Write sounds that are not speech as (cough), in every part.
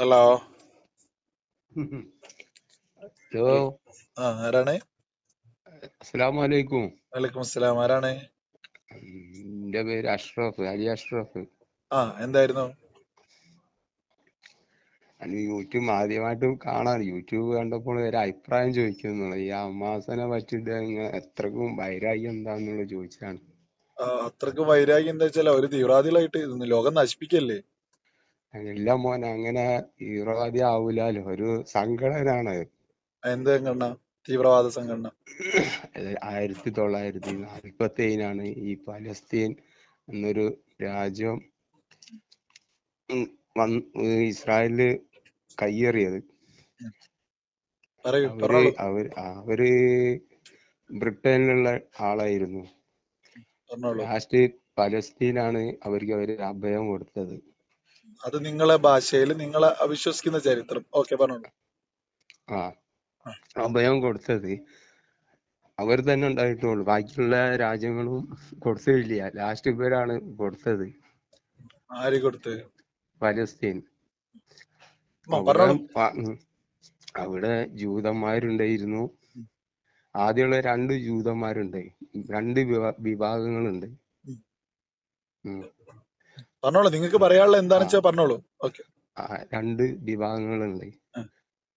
Hello. Hello. ആ ആരാണ്? അസ്സലാമു അലൈക്കും വലൈക്കും അസ്സലാം ആരാണ്? എന്റെ പേര് അഷ്റഫ് അലി അഷ്റഫ്. ആ എന്തായിരുന്നു? ഞാൻ യൂട്യൂബ് ആദ്യമായിട്ട് കാണാൻ യൂട്യൂബ് കണ്ടപ്പോൾ ഒരു അഭിപ്രായം ചോദിക്കുന്നുള്ളു ഈ അമ്മാസനെ പറ്റിയിട്ട് എത്രക്കും വൈരാഗ്യം എന്താന്നുള്ള ചോദിച്ചാണ് അത്രക്കും വൈരാഗ്യം എന്താ വെച്ചാൽ ഒരു തീവ്രവാദികളായിട്ട് ലോകം നശിപ്പിക്കല്ലേ? ഇല്ല മോനെ അങ്ങനെ തീവ്രവാദി ആവൂലാലോ ഒരു സംഘടനയാണ്. എന്ത് സംഘടന? തീവ്രവാദ സംഘടന. ആയിരത്തി തൊള്ളായിരത്തി നാൽപ്പത്തി ഏഴിനാണ് ഈ പലസ്തീൻ എന്നൊരു രാജ്യം ഇസ്രായേലിൽ കയ്യേറിയത്. അവർ അവർ അവർ ബ്രിട്ടനിലുള്ള ആളായിരുന്നു. ലാസ്റ്റ് പലസ്തീനാണ് അവർക്ക് അവർ അഭയം കൊടുത്തത്. അത് നിങ്ങളെ ഭാഷയിൽ നിങ്ങൾ അവിശ്വസിക്കുന്ന ചരിത്രം. ഓക്കെ പറഞ്ഞോളൂ. ആ അഭയം കൊടുത്തത് അവർ തന്നെ ഉണ്ടായിട്ടുള്ളൂ. ബാക്കിയുള്ള രാജ്യങ്ങളും കൊടുത്തില്ല ലാസ്റ്റ് ഇവരാണ് കൊടുത്തത്. ആര് കൊടുത്ത് പലസ്തീൻ അവിടെ ജൂതന്മാരുണ്ടായിരുന്നു. ആദ്യമുള്ള രണ്ട് ജൂതന്മാരുണ്ട്. രണ്ട് വിഭാഗങ്ങളുണ്ട്. പറഞ്ഞോളൂ നിങ്ങൾക്ക് പറയാനുള്ള എന്താണെന്ന് വെച്ചാൽ പറഞ്ഞോളൂ. ഓക്കെ രണ്ട് വിഭാഗങ്ങളുണ്ട്.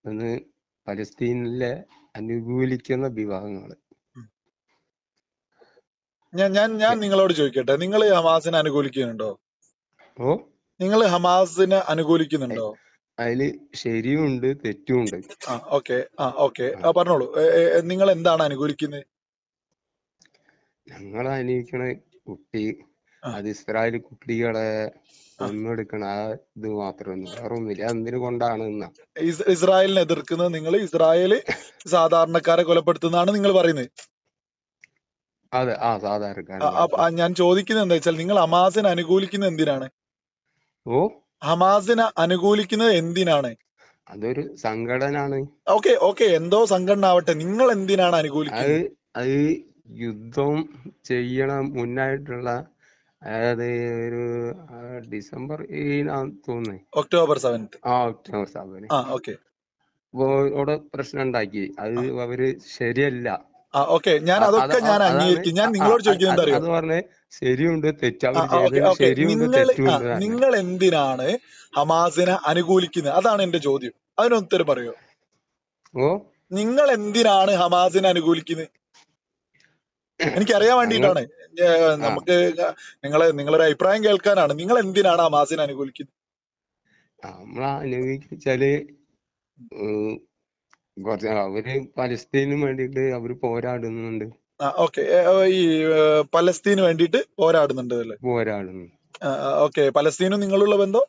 ഒന്ന് പലസ്തീനിലെ അനുകൂലിക്കുന്ന വിഭാഗങ്ങൾ ഞാൻ ഞാൻ ഞാൻ നിങ്ങളോട് ചോദിക്കട്ടെ നിങ്ങൾ ഹമാസിനെ അനുകൂലിക്കുന്നുണ്ടോ? ഓ. നിങ്ങൾ ഹമാസിനെ അനുകൂലിക്കുന്നുണ്ടോ? അതിൽ ശരിയുണ്ട് തെറ്റുമുണ്ട്. ആ ഓക്കെ ആ ഓക്കെ ആ പറഞ്ഞോളൂ. നിങ്ങൾ എന്താണ് അനുകൂലിക്കുന്നത് ഞങ്ങൾ അനുഭവിക്കണ കുട്ടി. അത് ഇസ്രായേൽ കുട്ടികളെ കൊന്നെടുക്കണ ആ ഇത് മാത്രമൊന്നും വേറെ ഒന്നുമില്ല എന്തിനു കൊണ്ടാണ് എന്നാ? ഇസ്രായേലിനെ എതിർക്കുന്നത് നിങ്ങൾ ഇസ്രായേൽ സാധാരണക്കാരെ കൊലപ്പെടുത്തുന്നതാണ് നിങ്ങൾ പറയുന്നത്. അതെ ആ സാധാരണക്കാർ ഞാൻ ചോദിക്കുന്നത് എന്താ വെച്ചാൽ നിങ്ങൾ ഹമാസിനെ അനുകൂലിക്കുന്നത് എന്തിനാണ്? ഓ? ഹമാസിനെ അനുകൂലിക്കുന്നത് എന്തിനാണ്? അതൊരു സംഘടനയാണ് ഓക്കെ ഓക്കെ എന്തോ സംഘടന ആവട്ടെ നിങ്ങൾ എന്തിനാണ് അനുകൂലിക്കുന്നത്? അത് യുദ്ധം ചെയ്യണ മുന്നായിട്ടുള്ള അതായത് ഒരു ഡിസംബർ തോന്നുന്നേ തോന്നുന്നു. October seventh. ആ ഒക്ടോബർ സെവന് ഓക്കെ. അപ്പൊ അവിടെ പ്രശ്നം ഉണ്ടാക്കി. അത് അവർ ശരിയല്ല. ഓക്കെ. ഞാൻ അതൊക്കെ അത് ഞാൻ അംഗീകരിക്കും. ഞാൻ നിങ്ങളോട് ചോദിക്കുന്നത് അത് പറഞ്ഞ് ശരിയുണ്ട് ശരിയുണ്ട് നിങ്ങൾ എന്തിനാണ് ഹമാസിനെ അനുകൂലിക്കുന്നത്? അതാണ് എന്റെ ചോദ്യം. അതിനൊത്തരം പറയോ? ഓ? നിങ്ങൾ എന്തിനാണ് ഹമാസിനെ അനുകൂലിക്കുന്നത്? എനിക്കറിയാൻ അറിയാൻ വേണ്ടിയിട്ടാണ് നമുക്ക് നിങ്ങളെ നിങ്ങളൊരു അഭിപ്രായം കേൾക്കാനാണ്. നിങ്ങൾ എന്തിനാണ് ആ മാസിനെ അനുകൂലിക്കുന്നത്? നമ്മൾ അനുഭവിച്ചാൽ കുറച്ച് അവർ പലസ്തീനു വേണ്ടിയിട്ട് അവർ പോരാടുന്നുണ്ട്. ഓക്കെ. ഈ പലസ്തീന് വേണ്ടിയിട്ട് പോരാടുന്നുണ്ട് അല്ലേ? പോരാടുന്നു. ഓക്കെ. പലസ്തീനും നിങ്ങളുള്ള ബന്ധം?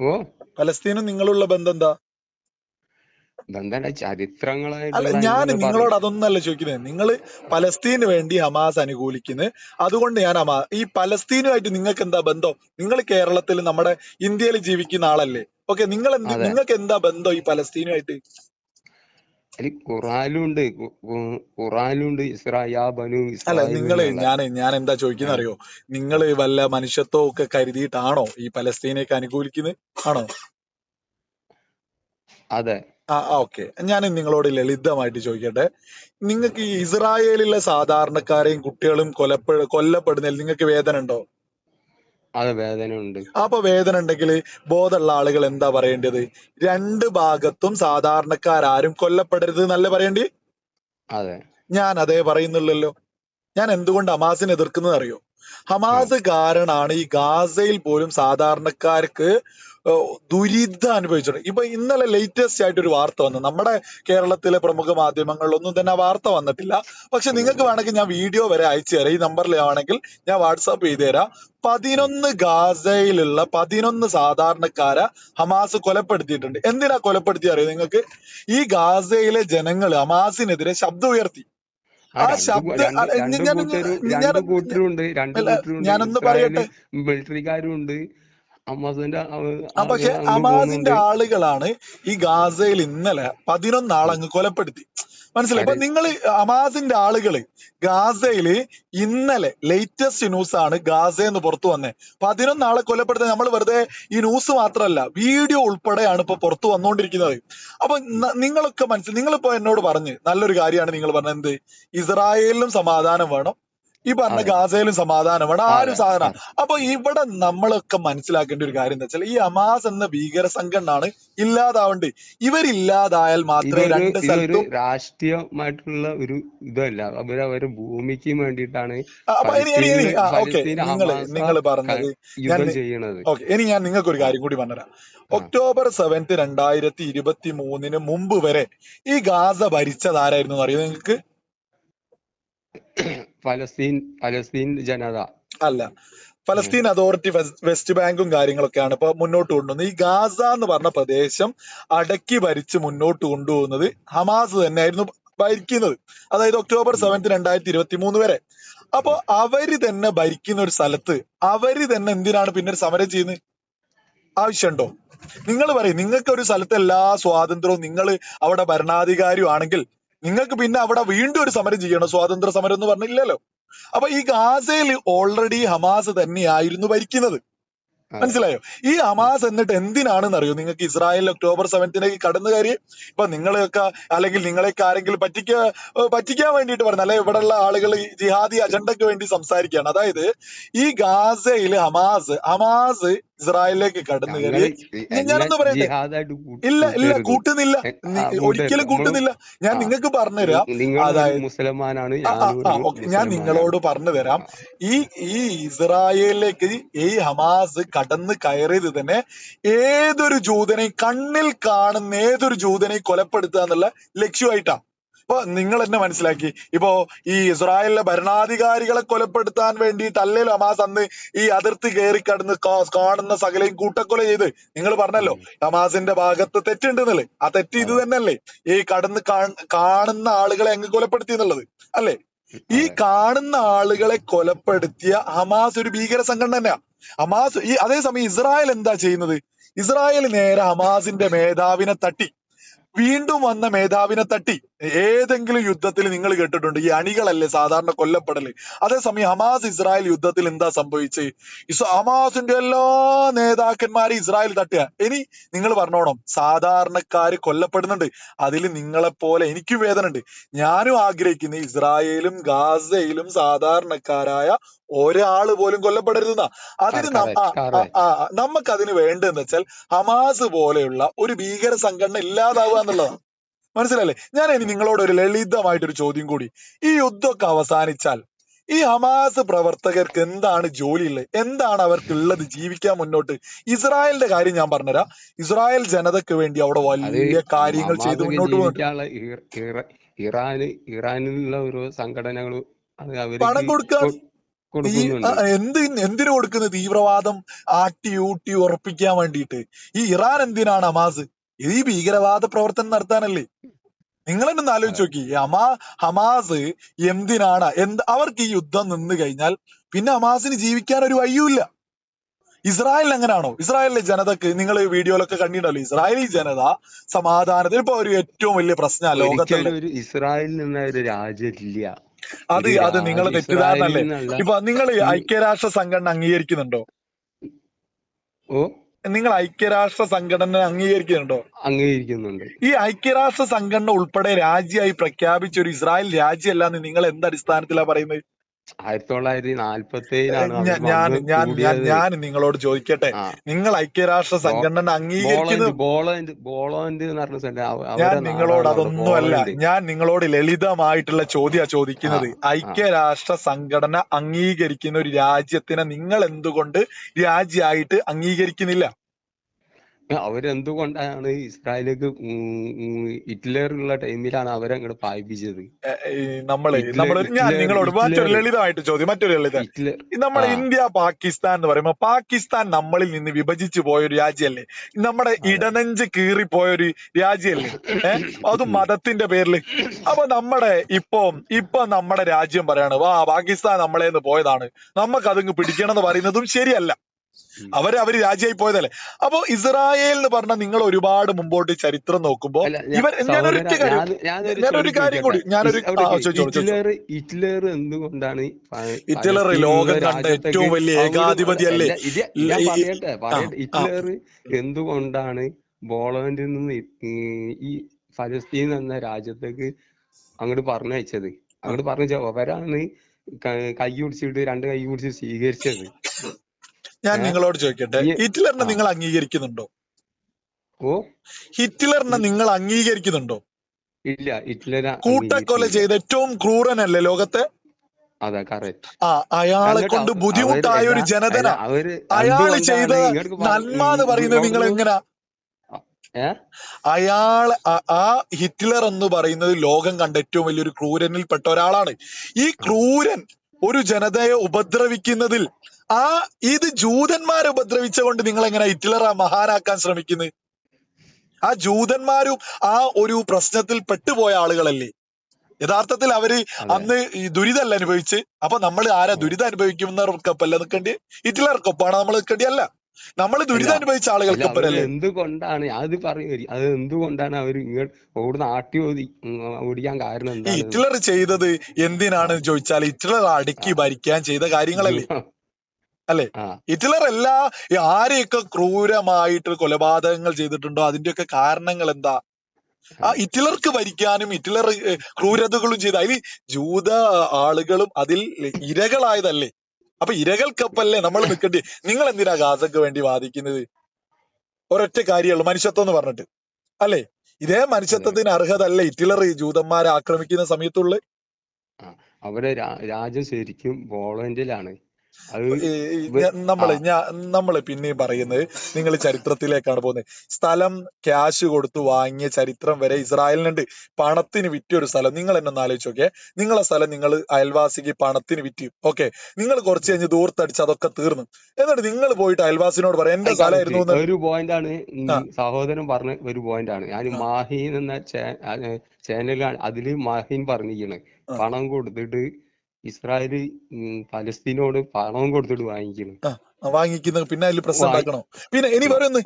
ഓ. പലസ്തീനും നിങ്ങളുള്ള ബന്ധം എന്താ? അല്ല ഞാൻ നിങ്ങളോട് അതൊന്നല്ല ചോദിക്കുന്നത്. നിങ്ങൾ പലസ്തീന് വേണ്ടി ഹമാസ് അനുകൂലിക്കുന്നത് അതുകൊണ്ട് ഞാൻ ഹമാ ഈ പലസ്തീനുമായിട്ട് നിങ്ങൾക്ക് എന്താ ബന്ധം? നിങ്ങൾ കേരളത്തിൽ നമ്മുടെ ഇന്ത്യയിൽ ജീവിക്കുന്ന ആളല്ലേ? ഓക്കെ നിങ്ങൾ നിങ്ങൾക്ക് എന്താ ബന്ധം ഈ പലസ്തീനുമായിട്ട്? ഖുറാനുണ്ട് ഖുറാനുണ്ട് ബനു അല്ല നിങ്ങൾ നിങ്ങൾ ഞാൻ ഞാൻ എന്താ ചോദിക്കുന്ന അറിയോ? നിങ്ങൾ വല്ല മനുഷ്യത്വം ഒക്കെ കരുതിയിട്ടാണോ ഈ പലസ്തീനെയൊക്കെ അനുകൂലിക്കുന്നത് ആണോ? അതെ. ആ ഓക്കെ. ഞാൻ നിങ്ങളോട് ലളിതമായിട്ട് ചോദിക്കട്ടെ. നിങ്ങൾക്ക് ഈ ഇസ്രായേലിലെ സാധാരണക്കാരെയും കുട്ടികളും കൊലപ്പെ കൊല്ലപ്പെടുന്നതിൽ നിങ്ങൾക്ക് വേദന ഉണ്ടോ അതെ വേദന ഉണ്ട് അപ്പൊ വേദന ഉണ്ടെങ്കിൽ ബോധമുള്ള ആളുകൾ എന്താ പറയേണ്ടത്? രണ്ട് ഭാഗത്തും സാധാരണക്കാരും കൊല്ലപ്പെടരുത് എന്നല്ലേ പറയേണ്ടി? അതെ. ഞാൻ അതേ പറയുന്നുള്ളല്ലോ. ഞാൻ എന്തുകൊണ്ട് ഹമാസിനെ എതിർക്കുന്നത് അറിയോ? ഹമാസ് കാരണാണ് ഈ ഗാസയിൽ പോലും സാധാരണക്കാർക്ക് ദുരിതം അനുഭവിച്ചിട്ടുണ്ട്. ഇപ്പൊ ഇന്നലെ ലേറ്റസ്റ്റ് ആയിട്ട് ഒരു വാർത്ത വന്നു. നമ്മുടെ കേരളത്തിലെ പ്രമുഖ മാധ്യമങ്ങളിലൊന്നും തന്നെ ആ വാർത്ത വന്നിട്ടില്ല. പക്ഷെ നിങ്ങൾക്ക് വേണമെങ്കിൽ ഞാൻ വീഡിയോ വരെ അയച്ചു തരാം. ഈ നമ്പറിൽ ആണെങ്കിൽ ഞാൻ വാട്സാപ്പ് ചെയ്തു തരാം. പതിനൊന്ന് ഗാസയിലുള്ള പതിനൊന്ന് സാധാരണക്കാരെ ഹമാസ് കൊലപ്പെടുത്തിയിട്ടുണ്ട്. എന്തിനാ കൊലപ്പെടുത്തി അറിയാം നിങ്ങൾക്ക്? ഈ ഗാസയിലെ ജനങ്ങൾ ഹമാസിനെതിരെ ശബ്ദം ഉയർത്തി. ആ ശബ്ദ ഞാനൊന്ന് പറയട്ടെ? മിലിറ്ററിക്കാരും ഉണ്ട് ആ പക്ഷെ പോകുന്നുണ്ട് ആളുകളാണ് ഈ ഗാസയിൽ ഇന്നലെ പതിനൊന്നാൾ അങ്ങ് കൊലപ്പെടുത്തി. മനസ്സിലായി? അപ്പൊ നിങ്ങൾ അമാസിന്റെ ആളുകൾ ഗാസയിൽ ഇന്നലെ ലേറ്റസ്റ്റ് ന്യൂസ് ആണ് ഗാസയെന്ന് പുറത്തു വന്നേ. പതിനൊന്നാളെ കൊലപ്പെടുത്തുന്നത് നമ്മൾ വെറുതെ ഈ ന്യൂസ് മാത്രമല്ല വീഡിയോ ഉൾപ്പെടെയാണ് ഇപ്പൊ പുറത്തു വന്നുകൊണ്ടിരിക്കുന്നത് അപ്പൊ നിങ്ങളൊക്കെ മനസ്സിൽ നിങ്ങളിപ്പോ എന്നോട് പറഞ്ഞ് നല്ലൊരു കാര്യമാണ് നിങ്ങൾ പറഞ്ഞത് എന്ത്? ഇസ്രായേലിലും സമാധാനം വേണം. ഈ പറഞ്ഞ ഗാസയിലും സമാധാനം. വേണം ആ ഒരു സാധനം. അപ്പൊ ഇവിടെ നമ്മളൊക്കെ മനസ്സിലാക്കേണ്ട ഒരു കാര്യം എന്താ വെച്ചാൽ ഈ അമാസ് എന്ന ഭീകര സംഘടനയാണ് ഇല്ലാതാവേണ്ടത് ഇവരില്ലാതായാൽ മാത്രമേ രണ്ട് സ്ഥലത്തും രാഷ്ട്രീയമായിട്ടുള്ള ഒരു ഇതല്ല. അവർ അവരെ ഭൂമിക്ക് വേണ്ടിയിട്ടാണ് നിങ്ങൾ നിങ്ങൾ പറഞ്ഞത് ഓക്കെ ഇനി ഞാൻ നിങ്ങൾക്ക് ഒരു കാര്യം കൂടി പറഞ്ഞുതരാം. ഒക്ടോബർ സെവൻത് രണ്ടായിരത്തി ഇരുപത്തി മൂന്നിന് മുമ്പ് വരെ ഈ ഗാസ ഭരിച്ചതാരായിരുന്നു അറിയോ നിങ്ങൾക്ക്? (coughs) ഫലസ്തീൻ ഫലസ്തീൻ ജനത. അല്ല. ഫലസ്തീൻ അതോറിറ്റി വെസ്റ്റ് ബാങ്കും കാര്യങ്ങളൊക്കെയാണ് ഇപ്പൊ മുന്നോട്ട് കൊണ്ടുവന്നത്. ഈ ഗാസ എന്ന് പറഞ്ഞ പ്രദേശം അടക്കി ഭരിച്ച് മുന്നോട്ട് കൊണ്ടുപോകുന്നത് ഹമാസ് തന്നെയായിരുന്നു ഭരിക്കുന്നത്. അതായത് ഒക്ടോബർ ഉം. സെവൻത്ത് രണ്ടായിരത്തി ഇരുപത്തി മൂന്ന് വരെ. അപ്പൊ അവർ തന്നെ ഭരിക്കുന്ന ഒരു സ്ഥലത്ത് അവർ തന്നെ എന്തിനാണ് പിന്നെ ഒരു സമരം ചെയ്യുന്നത്? ആവശ്യമുണ്ടോ? നിങ്ങൾ പറയും നിങ്ങൾക്ക് ഒരു സ്ഥലത്ത് എല്ലാ സ്വാതന്ത്ര്യവും നിങ്ങൾ അവിടെ ഭരണാധികാരിയും ആണെങ്കിൽ നിങ്ങൾക്ക് പിന്നെ അവിടെ വീണ്ടും ഒരു സമരം ചെയ്യണം സ്വാതന്ത്ര്യ സമരം എന്ന് പറഞ്ഞില്ലല്ലോ. അപ്പൊ ഈ ഗാസയിൽ ഓൾറെഡി ഹമാസ് തന്നെയായിരുന്നു ഭരിക്കുന്നത്. മനസ്സിലായോ? ഈ ഹമാസ് എന്നിട്ട് എന്തിനാണെന്ന് അറിയോ? നിങ്ങൾക്ക് ഇസ്രായേൽ ഒക്ടോബർ സെവൻത്തിനേക്ക് കടന്നു കയറി ഇപ്പൊ നിങ്ങളെയൊക്കെ അല്ലെങ്കിൽ നിങ്ങളെയൊക്കെ ആരെങ്കിലും പറ്റിക്ക പറ്റിക്കാൻ വേണ്ടിയിട്ട് പറഞ്ഞു അല്ലെ ഇവിടെയുള്ള ആളുകൾ ഈ ജിഹാദി അജണ്ടക്ക് വേണ്ടി സംസാരിക്കുകയാണ്. അതായത് ഈ ഗാസയിൽ ഹമാസ് ഹമാസ് ഇസ്രായേലിലേക്ക് കടന്നു കയറി. ഞാനൊന്ന് പറയട്ടെ? ഇല്ല ഇല്ല കൂട്ടുന്നില്ല. ഒരിക്കലും കൂട്ടുന്നില്ല. ഞാൻ നിങ്ങൾക്ക് പറഞ്ഞു തരാം അതായത് മുസൽമാനാണ് ഓക്കെ. ഞാൻ നിങ്ങളോട് പറഞ്ഞു തരാം ഈ ഈ ഇസ്രായേലിലേക്ക് ഈ ഹമാസ് കടന്നു കയറിയത് തന്നെ ഏതൊരു ജൂതനെയും കണ്ണിൽ കാണുന്ന ഏതൊരു ജൂതനെയും കൊലപ്പെടുത്തുക എന്നുള്ള ലക്ഷ്യമായിട്ടാ. ഇപ്പൊ നിങ്ങൾ എന്നെ മനസ്സിലാക്കി. ഇപ്പോ ഈ ഇസ്രായേലിലെ ഭരണാധികാരികളെ കൊലപ്പെടുത്താൻ വേണ്ടിയിട്ടല്ലേലോ ഹമാസ് അന്ന് ഈ അതിർത്തി കയറി കടന്ന് കാണുന്ന സകലയും കൂട്ടക്കൊല ചെയ്ത്. നിങ്ങൾ പറഞ്ഞല്ലോ. ഹമാസിന്റെ ഭാഗത്ത് തെറ്റുണ്ടെന്നല്ലേ ആ തെറ്റ് ഇത് തന്നെയല്ലേ? ഈ കടന്ന് കാണുന്ന ആളുകളെ അങ്ങ് കൊലപ്പെടുത്തി എന്നുള്ളത്. അല്ലേ? ഈ കാണുന്ന ആളുകളെ കൊലപ്പെടുത്തിയ ഹമാസ് ഒരു ഭീകര സംഘടന തന്നെയാ. ഹമാസ് ഈ അതേസമയം ഇസ്രായേൽ എന്താ ചെയ്യുന്നത്? ഇസ്രായേൽ നേരെ ഹമാസിന്റെ മേധാവിനെ തട്ടി. വീണ്ടും വന്ന മേധാവിനെ തട്ടി. ഏതെങ്കിലും യുദ്ധത്തിൽ നിങ്ങൾ കേട്ടിട്ടുണ്ട് ഈ അണികളല്ലേ സാധാരണ കൊല്ലപ്പെടൽ? അതേസമയം ഹമാസ് ഇസ്രായേൽ യുദ്ധത്തിൽ എന്താ സംഭവിച്ചത് ഇസ് ഹമാസിന്റെ എല്ലാ നേതാക്കന്മാരെ ഇസ്രായേൽ തട്ടുക. ഇനി നിങ്ങൾ പറഞ്ഞോണം സാധാരണക്കാര് കൊല്ലപ്പെടുന്നുണ്ട്. അതിൽ നിങ്ങളെപ്പോലെ എനിക്കും വേദന ഉണ്ട് ഞാനും ആഗ്രഹിക്കുന്ന ഇസ്രായേലും ഗാസയിലും സാധാരണക്കാരായ ഒരാൾ പോലും കൊല്ലപ്പെടരുതെന്നാ. അതിന് നമുക്ക് അതിന് വേണ്ടതെന്ന് വെച്ചാൽ ഹമാസ് പോലെയുള്ള ഒരു ഭീകര സംഘടന ഇല്ലാതാവുക എന്നുള്ളതാണ് മനസ്സിലല്ലേ ഞാൻ ഇനി നിങ്ങളോട് ഒരു ലളിതമായിട്ടൊരു ചോദ്യം കൂടി. ഈ യുദ്ധമൊക്കെ അവസാനിച്ചാൽ ഈ ഹമാസ് പ്രവർത്തകർക്ക് എന്താണ് ജോലിയുള്ളത് എന്താണ് അവർക്കുള്ളത് ജീവിക്കാൻ മുന്നോട്ട്? ഇസ്രായേലിന്റെ കാര്യം ഞാൻ പറഞ്ഞുതരാം. ഇസ്രായേൽ ജനതയ്ക്ക് വേണ്ടി അവിടെ വലിയ കാര്യങ്ങൾ ചെയ്ത് മുന്നോട്ട് പോകുന്നുണ്ട് ഇറാന് ഇറാനിലുള്ള അത് പണം കൊടുക്കാം എന്ത് എന്തിനു കൊടുക്കുന്നത്? തീവ്രവാദം ആട്ടി ഊട്ടി ഉറപ്പിക്കാൻ വേണ്ടിയിട്ട്. ഈ ഇറാൻ എന്തിനാണ് ഹമാസ്? ഇത് ഈ ഭീകരവാദ പ്രവർത്തനം നടത്താനല്ലേ? നിങ്ങൾ തന്നെ ഒന്ന് ആലോചിച്ച് നോക്കി. അമാ ഹമാ ഹമാസ് എന്തിനാണ്? എന്ത് അവർക്ക് ഈ യുദ്ധം നിന്ന് കഴിഞ്ഞാൽ പിന്നെ ഹമാസിന് ജീവിക്കാൻ ഒരു വഴിയുമില്ല. ഇസ്രായേൽ എങ്ങനെയാണോ? ഇസ്രായേലിലെ ജനതക്ക് നിങ്ങൾ വീഡിയോയിലൊക്കെ കണ്ടിട്ടുണ്ടല്ലോ. ഇസ്രായേലി ജനത സമാധാനത്തിൽ ഇപ്പൊ ഒരു ഏറ്റവും വലിയ പ്രശ്നമാണ് ലോകത്തിൽ ഇസ്രായേലിൽ നിന്ന് ഒരു രാജ്യം അത് അത് നിങ്ങൾ തെറ്റിദ്ധാരണല്ലേ ഇസ്രായേലിൽ ഇപ്പൊ നിങ്ങൾ ഐക്യരാഷ്ട്ര സംഘടന അംഗീകരിക്കുന്നുണ്ടോ? ഓ നിങ്ങൾ ഐക്യരാഷ്ട്ര സംഘടന അംഗീകരിക്കുന്നുണ്ടോ? അംഗീകരിക്കുന്നുണ്ട്. ഈ ഐക്യരാഷ്ട്ര സംഘടന ഉൾപ്പെടെ രാജ്യമായി പ്രഖ്യാപിച്ച ഒരു ഇസ്രായേൽ രാജ്യമല്ലാന്ന് നിങ്ങൾ എന്ത് അടിസ്ഥാനത്തിലാണ് പറയുന്നത്? ആയിരത്തി തൊള്ളായിരത്തി നാൽപ്പത്തി ഏഴിലാണ് ഞാൻ നിങ്ങളോട് ചോദിക്കട്ടെ. നിങ്ങൾ ഐക്യരാഷ്ട്ര സംഘടന അംഗീകരിക്കുന്നത് ബോളണ്ട് ബോളണ്ട് ബോളണ്ട് എന്ന് പറഞ്ഞ ഞാൻ നിങ്ങളോട് അതൊന്നുമല്ല. ഞാൻ നിങ്ങളോട് ലളിതമായിട്ടുള്ള ചോദ്യ ചോദിക്കുന്നത്. ഐക്യരാഷ്ട്ര സംഘടന അംഗീകരിക്കുന്ന ഒരു രാജ്യത്തിനെ നിങ്ങൾ എന്തുകൊണ്ട് രാജ്യമായിട്ട് അംഗീകരിക്കുന്നില്ല? അവരെന്തുകൊണ്ടാണ് ഉം ഹിറ്റ്ലർ ഉള്ള ടൈമിലാണ് അവരെ അങ്ങോട്ട് പായിപ്പിച്ചത് നമ്മൾ നമ്മൾ ഞാൻ നിങ്ങളോട് മറ്റൊരു ലളിതമായിട്ട് ചോദ്യം മറ്റൊരു ലളിതം. നമ്മൾ ഇന്ത്യ പാകിസ്ഥാൻ എന്ന് പറയുമ്പോൾ പാകിസ്ഥാൻ നമ്മളിൽ നിന്ന് വിഭജിച്ചു പോയ ഒരു രാജ്യമല്ലേ നമ്മുടെ ഇടനെഞ്ച് പോയ ഒരു രാജ്യമല്ലേ ഏഹ് അതും മതത്തിന്റെ പേരിൽ അപ്പൊ നമ്മുടെ ഇപ്പൊ ഇപ്പൊ നമ്മുടെ രാജ്യം പറയാണ് വാ പാകിസ്ഥാൻ നമ്മളേന്ന് പോയതാണ്. നമുക്ക് അതങ്ങ് പിടിക്കണം എന്ന് പറയുന്നതും ശരിയല്ല. ഉം. അവർ അവർ രാജ്യമായി പോയതല്ലേ? അപ്പൊ ഇസ്രായേൽ എന്ന് പറഞ്ഞാൽ നിങ്ങൾ ഒരുപാട് മുമ്പോട്ട് ചരിത്രം നോക്കുമ്പോ ഇവർ ഞാനൊരു കാര്യം ഞാനൊരു കാര്യം കൂടി ഞാനൊരു ഹിറ്റ്ലർ എന്തുകൊണ്ടാണ് ഹിറ്റ്ലർ ലോകം കണ്ട ഏറ്റവും വലിയ ഏകാധിപതി അല്ലേ ഹിറ്റ്ലർ എന്തുകൊണ്ടാണ് പോളണ്ടിൽ നിന്ന് ഈ ഫലസ്തീൻ എന്ന രാജ്യത്തേക്ക് അങ്ങോട്ട് പറഞ്ഞയച്ചത്. അങ്ങോട്ട് പറഞ്ഞ അവരാണ് ക- കൈ പിടിച്ചിട്ട് രണ്ട് കൈ പിടിച്ച് സ്വീകരിച്ചത്. ഞാൻ നിങ്ങളോട് ചോദിക്കട്ടെ. ഹിറ്റ്ലറിനെ നിങ്ങൾ അംഗീകരിക്കുന്നുണ്ടോ? ഓ? ഹിറ്റ്ലറിനെ നിങ്ങൾ അംഗീകരിക്കുന്നുണ്ടോ? ഇല്ല ഹിറ്റ്ലർ കൂട്ടക്കൊല ചെയ്ത ഏറ്റവും ക്രൂരനല്ലേ ലോകത്തെ? അതെ കറക്റ്റ് ആ അയാളെ കൊണ്ട് ബുദ്ധിമുട്ടായ ഒരു ജനതന. അയാൾ ചെയ്ത നന്മ എന്ന് പറയുന്നത് നിങ്ങൾ എങ്ങനാ അയാൾ ആ ആ ഹിറ്റ്ലർ എന്ന് പറയുന്നത് ലോകം കണ്ട ഏറ്റവും വലിയൊരു ക്രൂരനിൽപ്പെട്ട ഒരാളാണ്. ഈ ക്രൂരൻ ഒരു ജനതയെ ഉപദ്രവിക്കുന്നതിൽ ആ ഇത് ജൂതന്മാരെ ഉപദ്രവിച്ചുകൊണ്ട് നിങ്ങൾ എങ്ങനെ ഹിറ്റ്ലറെ മഹാനാക്കാൻ ശ്രമിക്കുന്നത് ആ ജൂതന്മാരും ആ ഒരു പ്രശ്നത്തിൽ പെട്ടുപോയ ആളുകളല്ലേ? യഥാർത്ഥത്തിൽ അവർ അന്ന് ഈ ദുരിതമല്ല അനുഭവിച്ച്. അപ്പൊ നമ്മൾ ആരാ. ദുരിതം അനുഭവിക്കുന്നവർക്കൊപ്പല്ല നിൽക്കേണ്ടി? ഹിറ്റ്ലർക്കൊപ്പാണ് നമ്മൾ നിൽക്കേണ്ടി? അല്ല. നമ്മൾ ദുരിതം അനുഭവിച്ച ആളുകൾക്കൊപ്പരല്ലേ? എന്തുകൊണ്ടാണ്? അത് പറയും അത് എന്തുകൊണ്ടാണ് അവർ ഇങ്ങോട്ട് ഓടുന്ന ആട്ടി ഓതി ഓടിക്കാൻ കാരണം ഹിറ്റ്ലർ ചെയ്തത് എന്തിനാണ് ചോദിച്ചാൽ ഹിറ്റ്ലർ അടക്കി ഭരിക്കാൻ ചെയ്ത കാര്യങ്ങളല്ലേ? അല്ലേ? ഹിറ്റ്ലർ എല്ലാ ആരെയൊക്കെ ക്രൂരമായിട്ട് കൊലപാതകങ്ങൾ ചെയ്തിട്ടുണ്ടോ? അതിന്റെയൊക്കെ കാരണങ്ങൾ എന്താ ആ ഹിറ്റ്ലർക്ക് ഭരിക്കാനും ഹിറ്റ്ലർ ക്രൂരതകളും ചെയ്ത അതിൽ ജൂത ആളുകളും അതിൽ ഇരകളായതല്ലേ? അപ്പൊ ഇരകൾക്കപ്പല്ലേ നമ്മൾ നിൽക്കേണ്ടി നിങ്ങൾ എന്തിനാ ഗാസക്ക് വേണ്ടി വാദിക്കുന്നത്? ഒരൊറ്റ കാര്യമുള്ളൂ മനുഷ്യത്വം എന്ന് പറഞ്ഞിട്ട്. അല്ലേ? ഇതേ മനുഷ്യത്വത്തിന് അർഹത അല്ലേ ഹിറ്റ്ലർ ഈ ജൂതന്മാരെ ആക്രമിക്കുന്ന സമയത്തുള്ള? അവരെ രാജ്യം ശരിക്കും പോളണ്ടിലാണ്. നമ്മൾ നമ്മൾ പിന്നെ പറയുന്നത് നിങ്ങൾ ചരിത്രത്തിലേക്കാണ് പോകുന്നത്. സ്ഥലം ക്യാഷ് കൊടുത്തു വാങ്ങിയ ചരിത്രം വരെ ഇസ്രായേലിനുണ്ട്. പണത്തിന് വിറ്റ ഒരു സ്ഥലം. നിങ്ങൾ എന്നെ ഒന്ന് ആലോചിച്ച് നോക്കിയേ. നിങ്ങളെ സ്ഥലം നിങ്ങൾ അയൽവാസിക്ക് പണത്തിന് വിറ്റ്. ഓക്കെ. നിങ്ങൾ കുറച്ച് കഴിഞ്ഞ് ദൂർത്തടിച്ച് അതൊക്കെ തീർന്നു. എന്നിട്ട് നിങ്ങൾ പോയിട്ട് അയൽവാസിനോട് പറയാം എന്റെ സ്ഥലമായിരുന്നു ഒരു പോയിന്റ് ആണ് സഹോദരൻ പറഞ്ഞ ഒരു പോയിന്റ് ആണ് ഞാൻ മാഹീൻ എന്ന ചാനലാണ് അതിൽ മാഹീൻ പറഞ്ഞിരിക്കണ്. പണം കൊടുത്തിട്ട് ഇസ്രായേൽ ഉം പലസ്തീനോട് പണവും കൊടുത്തിട്ട് വാങ്ങിക്കുന്നു. വാങ്ങിക്കുന്നത് പിന്നെ അതിൽ പ്രശ്നം ഉണ്ടാക്കണോ? പിന്നെ ഇനി പറയുന്നു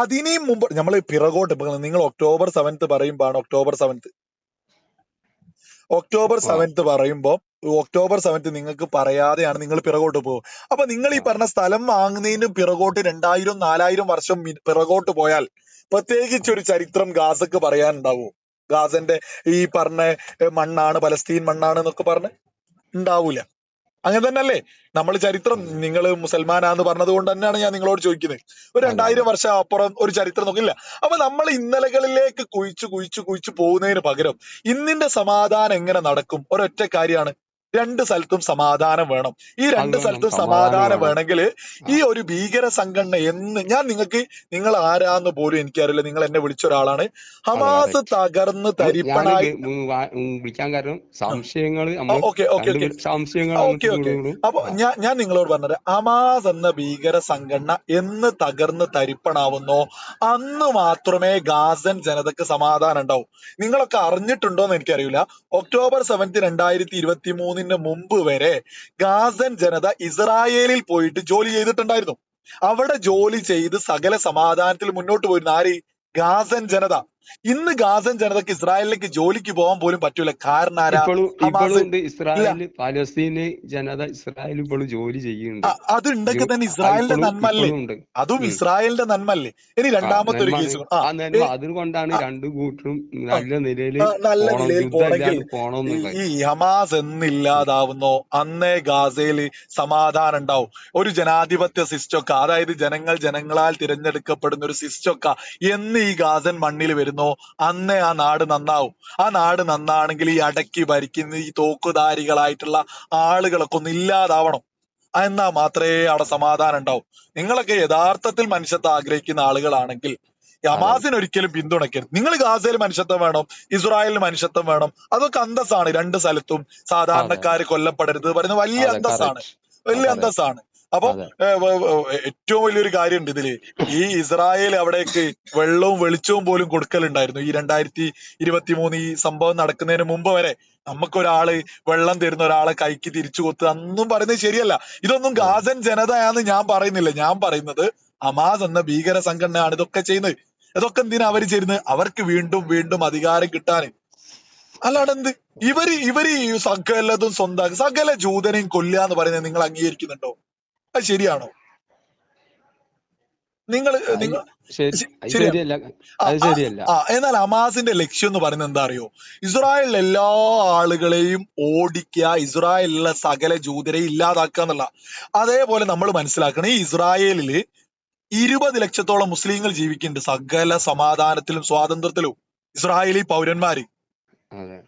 അതിനെയും മുമ്പ് നമ്മൾ പിറകോട്ട് നിങ്ങൾ ഒക്ടോബർ സെവൻത്ത് പറയുമ്പോഴാണ് ഒക്ടോബർ സെവൻത്ത് ഒക്ടോബർ സെവൻത്ത് പറയുമ്പോ ഒക്ടോബർ സെവൻത്ത് നിങ്ങൾക്ക് പറയാതെയാണ് നിങ്ങൾ പിറകോട്ട് പോകും അപ്പൊ നിങ്ങൾ ഈ പറഞ്ഞ സ്ഥലം വാങ്ങുന്നതിന് പിറകോട്ട് രണ്ടായിരം നാലായിരം വർഷം പിറകോട്ട് പോയാൽ പ്രത്യേകിച്ച് ഒരു ചരിത്രം ഗാസക്ക് പറയാനുണ്ടാവോ. ഗാസന്റെ ഈ പറഞ്ഞ മണ്ണാണ് പലസ്തീൻ മണ്ണാണ് എന്നൊക്കെ പറഞ്ഞ്. ഉണ്ടാവൂല. അങ്ങനെ തന്നെ അല്ലേ നമ്മൾ ചരിത്രം നിങ്ങൾ മുസൽമാനാന്ന് പറഞ്ഞത് കൊണ്ട് തന്നെയാണ് ഞാൻ നിങ്ങളോട് ചോദിക്കുന്നത്. ഒരു രണ്ടായിരം വർഷം അപ്പുറം ഒരു ചരിത്രം നോക്കില്ല. അപ്പൊ നമ്മൾ ഇന്നലകളിലേക്ക് കുഴിച്ചു കുഴിച്ചു കുഴിച്ചു പോകുന്നതിന് പകരം ഇന്നിന്റെ സമാധാനം എങ്ങനെ നടക്കും? ഒരൊറ്റ കാര്യമാണ് രണ്ട് സ്ഥലത്തും സമാധാനം വേണം. ഈ രണ്ട് സ്ഥലത്തും സമാധാനം വേണമെങ്കിൽ ഈ ഒരു ഭീകര സംഘടന എന്ന് ഞാൻ നിങ്ങൾക്ക് നിങ്ങൾ ആരാന്ന് പോലും എനിക്കറിയില്ല. നിങ്ങൾ എന്നെ വിളിച്ച ഒരാളാണ്. ഹമാസ് തകർന്ന് തരിപ്പണായി വിളിക്കാൻ കാരണം സംശയങ്ങൾ നമ്മൾ ഓക്കെ ഓക്കെ ഓക്കെ. സംശയങ്ങൾ ഓക്കെ ഓക്കെ. അപ്പൊ ഞാൻ ഞാൻ നിങ്ങളോട് പറഞ്ഞത് ഹമാസ് എന്ന ഭീകര സംഘടന എന്ന് തകർന്ന് തരിപ്പണാവുന്നോ അന്ന് മാത്രമേ ഗാസൻ ജനതക്ക് സമാധാനം ഉണ്ടാവും. നിങ്ങളൊക്കെ അറിഞ്ഞിട്ടുണ്ടോ എന്ന് എനിക്കറിയില്ല. ഒക്ടോബർ സെവൻത്ത് രണ്ടായിരത്തി ഇരുപത്തി മൂന്നിന് മുമ്പ് വരെ ഗാസൻ ജനത ഇസ്രായേലിൽ പോയിട്ട് ജോലി ചെയ്തിട്ടുണ്ടായിരുന്നു. അവിടെ ജോലി ചെയ്ത് സകല സമാധാനത്തിൽ മുന്നോട്ട് പോയിരുന്നു ആര്? ഗാസൻ ജനത. ഇന്ന് ഗാസൻ ജനതക്ക് ഇസ്രായേലിലേക്ക് ജോലിക്ക് പോകാൻ പോലും പറ്റൂല. കാരണം ആരാ? ഇസ്രായേൽ പലസ്തീന് ജനത ഇസ്രായേൽ ഇപ്പോഴും ജോലി ചെയ്യുന്നുണ്ട്. അതുണ്ടെങ്കിൽ അത് ഉണ്ടെങ്കിൽ തന്നെ ഇസ്രായേലിന്റെ ഇപ്പോഴും നന്മ അല്ലേ ഇപ്പോഴും ഉണ്ട്. അതും ഇസ്രായേലിന്റെ നന്മല്ലേ ഇനി രണ്ടാമത്തെ ഒരു കേസ് അതുകൊണ്ടാണ് രണ്ടു കൂട്ടരും നല്ല നിലയിൽ നല്ല നിലയിൽ പോണെങ്കിൽ ഈ ഹമാസ് എന്നില്ലാതാവുന്നോ. അന്നേ ഗാസയിൽ സമാധാനം ഉണ്ടാവും. ഒരു ജനാധിപത്യ സിസ്റ്റൊക്കെ അതായത് ജനങ്ങൾ ജനങ്ങളാൽ തിരഞ്ഞെടുക്കപ്പെടുന്ന ഒരു സിസ്റ്റൊക്കെ എന്ന് ഈ ഗാസൻ മണ്ണിൽ വരുന്നോ. അന്നേ ആ നാട് നന്നാവും. ആ നാട് നന്നാണെങ്കിൽ ഈ അടക്കി ഭരിക്കുന്ന ഈ തോക്കുധാരികളായിട്ടുള്ള ആളുകളൊക്കെ ഒന്ന് ഇല്ലാതാവണം. എന്നാ മാത്രമേ അവിടെ സമാധാനം ഉണ്ടാവും. നിങ്ങളൊക്കെ യഥാർത്ഥത്തിൽ മനുഷ്യത്വം ആഗ്രഹിക്കുന്ന ആളുകളാണെങ്കിൽ ഹമാസിന് ഒരിക്കലും പിന്തുണയ്ക്കരുത്. നിങ്ങൾ ഗാസയിൽ മനുഷ്യത്വം വേണം ഇസ്രായേലിന് മനുഷ്യത്വം വേണം അതൊക്കെ അന്തസ്സാണ്. രണ്ട് സ്ഥലത്തും സാധാരണക്കാർ കൊല്ലപ്പെടരുത് പറയുന്ന വലിയ അന്തസ്സാണ്. വലിയ അന്തസ്സാണ്. അപ്പൊ ഏറ്റവും വലിയൊരു കാര്യമുണ്ട് ഇതിൽ. ഈ ഇസ്രായേൽ അവിടേക്ക് വെള്ളവും വെളിച്ചവും പോലും കൊടുക്കലുണ്ടായിരുന്നു. ഈ രണ്ടായിരത്തി ഇരുപത്തി മൂന്ന് ഈ സംഭവം നടക്കുന്നതിന് മുമ്പ് വരെ നമുക്കൊരാൾ വെള്ളം തരുന്ന ഒരാളെ കൈക്ക് തിരിച്ചു കൊത്ത് അന്നും പറയുന്നത് ശരിയല്ല. ഇതൊന്നും ഗാസൻ ജനതയാന്ന് ഞാൻ പറയുന്നില്ല. ഞാൻ പറയുന്നത് അമാസ് എന്ന ഭീകര സംഘടനയാണ് ഇതൊക്കെ ചെയ്യുന്നത്. ഇതൊക്കെ എന്തിനാ അവർ ചെയ്യുന്നത്? അവർക്ക് വീണ്ടും വീണ്ടും അധികാരം കിട്ടാന്. അല്ലാണ്ട് എന്ത്? ഇവർ ഇവർ സകലതും സ്വന്തം സകല ജൂതനെയും കൊല്ലുക എന്ന് പറയുന്നത് നിങ്ങൾ അംഗീകരിക്കുന്നുണ്ടോ? അത് ശരിയാണോ? നിങ്ങൾ നിങ്ങൾ ശരിയല്ല എന്നാൽ അമാസിന്റെ ലക്ഷ്യം എന്ന് പറയുന്നത് എന്താ അറിയോ ഇസ്രായേലിലെ എല്ലാ ആളുകളെയും ഓടിക്കുക ഇസ്രായേലിലെ സകല ജൂതരെ ഇല്ലാതാക്കുക എന്നുള്ള അതേപോലെ നമ്മൾ മനസ്സിലാക്കണം ഈ ഇസ്രായേലിൽ ഇരുപത് ലക്ഷത്തോളം മുസ്ലിങ്ങൾ ജീവിക്കുന്നുണ്ട് സകല സമാധാനത്തിലും സ്വാതന്ത്ര്യത്തിലും. ഇസ്രായേലി പൗരന്മാര്.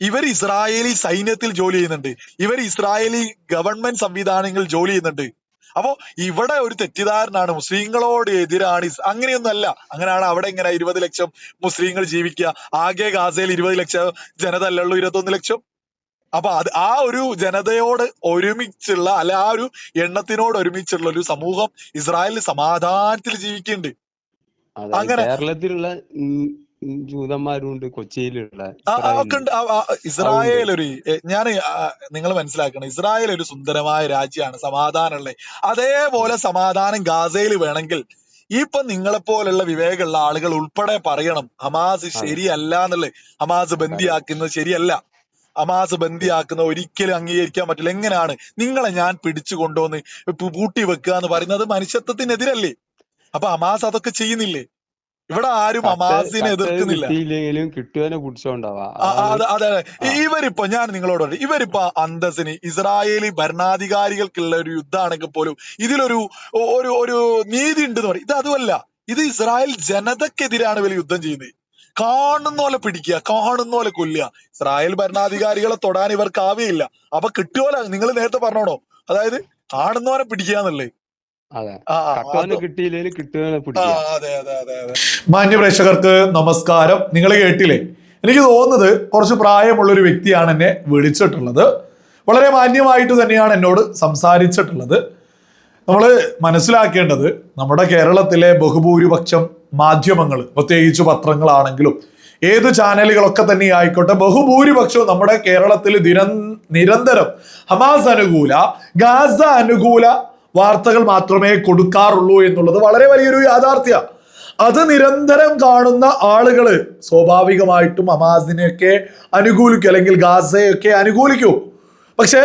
ഇവർ ഇസ്രായേലി സൈന്യത്തിൽ ജോലി ചെയ്യുന്നുണ്ട്. ഇവർ ഇസ്രായേലി ഗവൺമെന്റ് സംവിധാനങ്ങളിൽ ജോലി ചെയ്യുന്നുണ്ട്. അപ്പോ ഇവിടെ ഒരു തെറ്റിദ്ധാരണാണ് മുസ്ലിങ്ങളോട് എതിരാണ് അങ്ങനെയൊന്നുമല്ല. അങ്ങനെയൊന്നല്ല അങ്ങനെയാണ് അവിടെ ഇങ്ങനെ ഇരുപത് ലക്ഷം മുസ്ലിങ്ങൾ ജീവിക്കുക. ആകെ ഗാസയിൽ ഇരുപത് ലക്ഷം ജനത അല്ലല്ലോ ഇരുപത്തൊന്ന് ലക്ഷം. അപ്പൊ അത് ആ ഒരു ജനതയോട് ഒരുമിച്ചുള്ള അല്ല ആ ഒരു എണ്ണത്തിനോട് ഒരുമിച്ചുള്ള ഒരു സമൂഹം ഇസ്രായേലിൽ സമാധാനത്തിൽ ജീവിക്കുന്നുണ്ട്. അങ്ങനെ കേരളത്തിലുള്ള ജൂതന്മാരുണ്ട് കൊച്ചിയിലുള്ള ഇസ്രായേൽ ഒരു ഞാൻ നിങ്ങൾ മനസ്സിലാക്കണം. ഇസ്രായേൽ ഒരു സുന്ദരമായ രാജ്യമാണ് സമാധാനമുള്ള. അതേപോലെ സമാധാനം ഗാസയിൽ വേണമെങ്കിൽ ഇപ്പൊ നിങ്ങളെ പോലുള്ള വിവേകമുള്ള ആളുകൾ ഉൾപ്പെടെ പറയണം. ഹമാസ് ശരിയല്ല എന്നുള്ളത്. ഹമാസ് ബന്ദിയാക്കുന്നത് ശരിയല്ല. ഹമാസ് ബന്ദിയാക്കുന്ന ഒരിക്കലും അംഗീകരിക്കാൻ പറ്റില്ല. എങ്ങനെയാണ്? നിങ്ങളെ ഞാൻ പിടിച്ചു കൊണ്ടുവന്ന് പൂട്ടി വെക്കുക എന്ന് പറയുന്നത് മനുഷ്യത്വത്തിനെതിരല്ലേ? അപ്പൊ ഹമാസ് അതൊക്കെ ചെയ്യുന്നില്ലേ? ഇവിടെ ആരും അമാസിനെ എതിർക്കുന്നില്ല. കിട്ടുവനെ അതെ ഇവരിപ്പോ ഞാൻ നിങ്ങളോട് പറയും ഇവരിപ്പോ അന്തസ്സിന് ഇസ്രായേലി ഭരണാധികാരികൾക്കുള്ള ഒരു യുദ്ധമാണെങ്കിൽ പോലും ഇതിലൊരു ഒരു ഒരു നീതി ഉണ്ടെന്ന് പറയും. ഇത് അതുമല്ല. ഇത് ഇസ്രായേൽ ജനതക്കെതിരാണ് ഇവർ യുദ്ധം ചെയ്യുന്നത്. കാണുന്ന പോലെ പിടിക്കുക കാണുന്ന പോലെ കൊല്ലുക. ഇസ്രായേൽ ഭരണാധികാരികളെ തൊടാൻ ഇവർക്ക് ആവുകയില്ല അപ്പൊ കിട്ടുമല്ലോ നിങ്ങൾ നേരത്തെ പറഞ്ഞോണോ? അതായത് കാണുന്ന പോലെ പിടിക്കുക എന്നുള്ളത്. മാന്യ പ്രേക്ഷകർക്ക് നമസ്കാരം. നിങ്ങൾ കേട്ടില്ലേ? എനിക്ക് തോന്നുന്നത് കുറച്ച് പ്രായമുള്ള ഒരു വ്യക്തിയാണ് എന്നെ വിളിച്ചിട്ടുള്ളത്. വളരെ മാന്യമായിട്ട് തന്നെയാണ് എന്നോട് സംസാരിച്ചിട്ടുള്ളത്. നമ്മൾ മനസ്സിലാക്കേണ്ടത് നമ്മുടെ കേരളത്തിലെ ബഹുഭൂരിപക്ഷം മാധ്യമങ്ങൾ പ്രത്യേകിച്ച് പത്രങ്ങളാണെങ്കിലും ഏത് ചാനലുകളൊക്കെ തന്നെ ആയിക്കോട്ടെ ബഹുഭൂരിപക്ഷവും നമ്മുടെ കേരളത്തിൽ ദിനം നിരന്തരം ഹമാസ് അനുകൂല ഗാസ അനുകൂല വാർത്തകൾ മാത്രമേ കൊടുക്കാറുള്ളൂ എന്നുള്ളത് വളരെ വലിയൊരു യാഥാർത്ഥ്യ. അത് നിരന്തരം കാണുന്ന ആളുകൾ സ്വാഭാവികമായിട്ടും ഹമാസിനെയൊക്കെ അനുകൂലിക്കും അല്ലെങ്കിൽ ഗാസയൊക്കെ അനുകൂലിക്കൂ. പക്ഷേ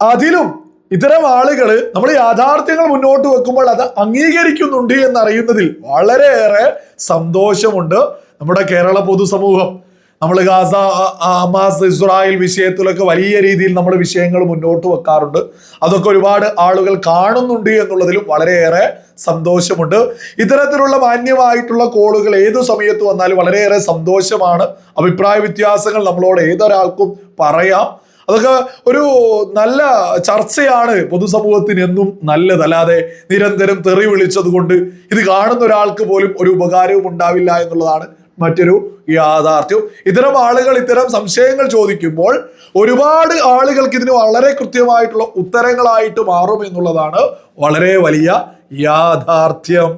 അതിലും ഇത്തരം ആളുകൾ നമ്മൾ യാഥാർത്ഥ്യങ്ങൾ മുന്നോട്ട് വെക്കുമ്പോൾ അത് അംഗീകരിക്കുന്നുണ്ട് എന്നറിയുന്നതിൽ വളരെയേറെ സന്തോഷമുണ്ട് നമ്മുടെ കേരള പൊതുസമൂഹം. നമ്മൾ ഗാസ അ- അ- ഹമാസ് ഇസ്രായേൽ വിഷയത്തിലൊക്കെ വലിയ രീതിയിൽ നമ്മൾ വിഷയങ്ങൾ മുന്നോട്ട് വെക്കാറുണ്ട്. അതൊക്കെ ഒരുപാട് ആളുകൾ കാണുന്നുണ്ട് എന്നുള്ളതിലും വളരെയേറെ സന്തോഷമുണ്ട്. ഇത്തരത്തിലുള്ള മാന്യമായിട്ടുള്ള കോളുകൾ ഏതു സമയത്ത് വന്നാലും വളരെയേറെ സന്തോഷമാണ്. അഭിപ്രായ വ്യത്യാസങ്ങൾ നമ്മളോട് ഏതൊരാൾക്കും പറയാം. അതൊക്കെ ഒരു നല്ല ചർച്ചയാണ് പൊതുസമൂഹത്തിന് എന്നും നല്ലതല്ലാതെ നിരന്തരം തെറി വിളിച്ചത് കൊണ്ട് ഇത് കാണുന്ന ഒരാൾക്ക് പോലും ഒരു ഉപകാരവും ഉണ്ടാവില്ല എന്നുള്ളതാണ് മറ്റൊരു യാഥാർത്ഥ്യം. ഇത്തരം ആളുകൾ ഇത്തരം സംശയങ്ങൾ ചോദിക്കുമ്പോൾ ഒരുപാട് ആളുകൾക്ക് ഇതിന് വളരെ കൃത്യമായിട്ടുള്ള ഉത്തരങ്ങളായിട്ട് മാറും എന്നുള്ളതാണ് വളരെ വലിയ യാഥാർത്ഥ്യം.